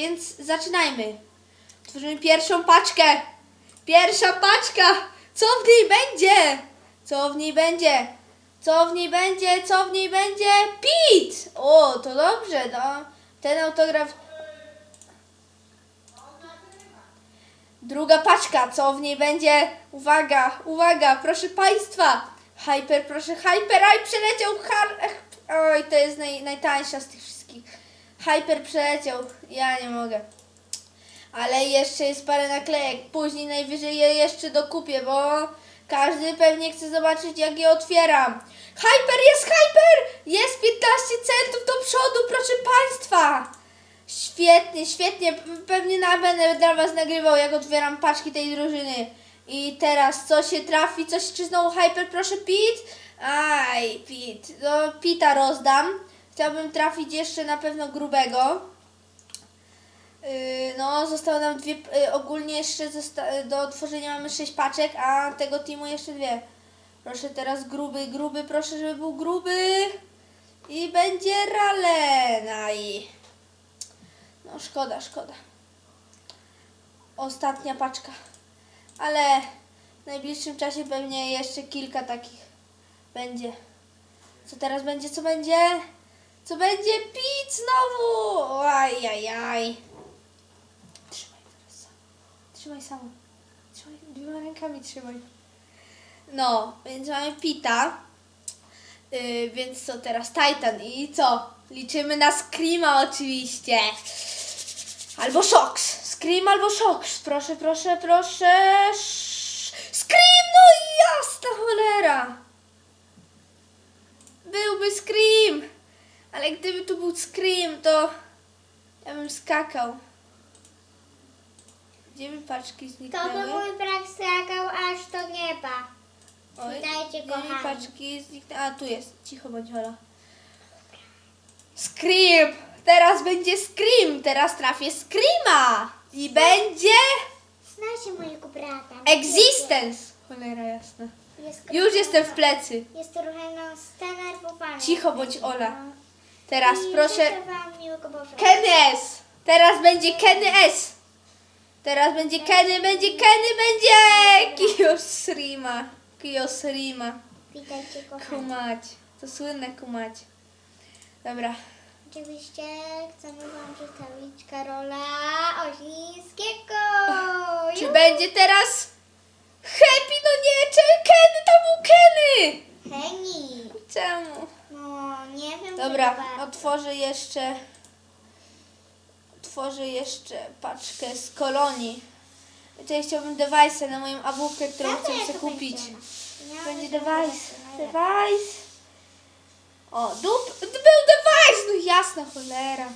Więc zaczynajmy. Tworzymy pierwszą paczkę. Pierwsza paczka. Co w niej będzie? Co w niej będzie? Co w niej będzie? Co w niej będzie? Pit! O, to dobrze, no. Ten autograf. Druga paczka. Co w niej będzie? Uwaga, uwaga, proszę Państwa. Hyper, proszę, Hyper, aj przeleciał. Har... Oj, to jest naj, najtańsza z tych wszystkich. Hyper przeleciał. Ja nie mogę. Ale jeszcze jest parę naklejek. Później najwyżej je jeszcze dokupię, bo każdy pewnie chce zobaczyć, jak je otwieram. Hyper, jest Hyper! Jest 15 centów do przodu, proszę Państwa! Świetnie, świetnie. Pewnie na będę dla Was nagrywał, jak otwieram paczki tej drużyny. I teraz co się trafi? Coś, czy znowu Hyper, proszę Pit? Aj, Pit. No, Pita rozdam. Chciałbym trafić jeszcze na pewno grubego. Yy, no, zostało nam dwie, yy, ogólnie jeszcze zosta- do otworzenia mamy sześć paczek, a tego teamu jeszcze dwie. Proszę teraz gruby, gruby, proszę, żeby był gruby. I będzie Ralena i... No, szkoda, szkoda. Ostatnia paczka. Ale w najbliższym czasie pewnie jeszcze kilka takich będzie. Co teraz będzie, co będzie? Co będzie? Pić znowu! Aj, aj, aj. Trzymaj teraz sam. Trzymaj sam. Trzymaj, dwiema rękami trzymaj. No, więc mamy Pita. Yy, więc co teraz? Titan. I co? Liczymy na Screama oczywiście. Albo Shox. Scream albo Shox. Proszę, proszę, proszę. Sz- Scream! No jasna cholera. Byłby Scream. Ale gdyby tu był Scream, to ja bym skakał. Gdzie by paczki To by zniknęły? mój brat skakał aż do nieba. Oj, Witajcie, gdzie mi kochani. paczki zniknęły? A, tu jest. Cicho bądź, Hola. Scream! Teraz będzie Scream! Teraz trafię Screama! I będzie Znacie mojego brata. Existence! Cholera jasna. Jest Już jestem w plecy. Jest trochę no, zdenerwowany. Cicho bądź, Ola. Teraz proszę... Kenny S! Teraz będzie Kenny S! Teraz będzie Kenny, będzie Kenny, będzie Kiyosrima. Kiyosrima. Witajcie kochani. Kumać. To słynne kumać. Dobra. Oczywiście chcemy wam przedstawić Karola Osińskiego. Czy będzie teraz Happy? No nie, czy Kenny, tam był Kenny! Heni. Czemu? No, nie wiem. Dobra, chyba otworzę jeszcze otworzę jeszcze paczkę z kolonii. Tutaj chciałbym device'a na moją awupkę, którą chcę sobie kupić. Będzie będę device. Device. O, dup. Był device! No jasna cholera.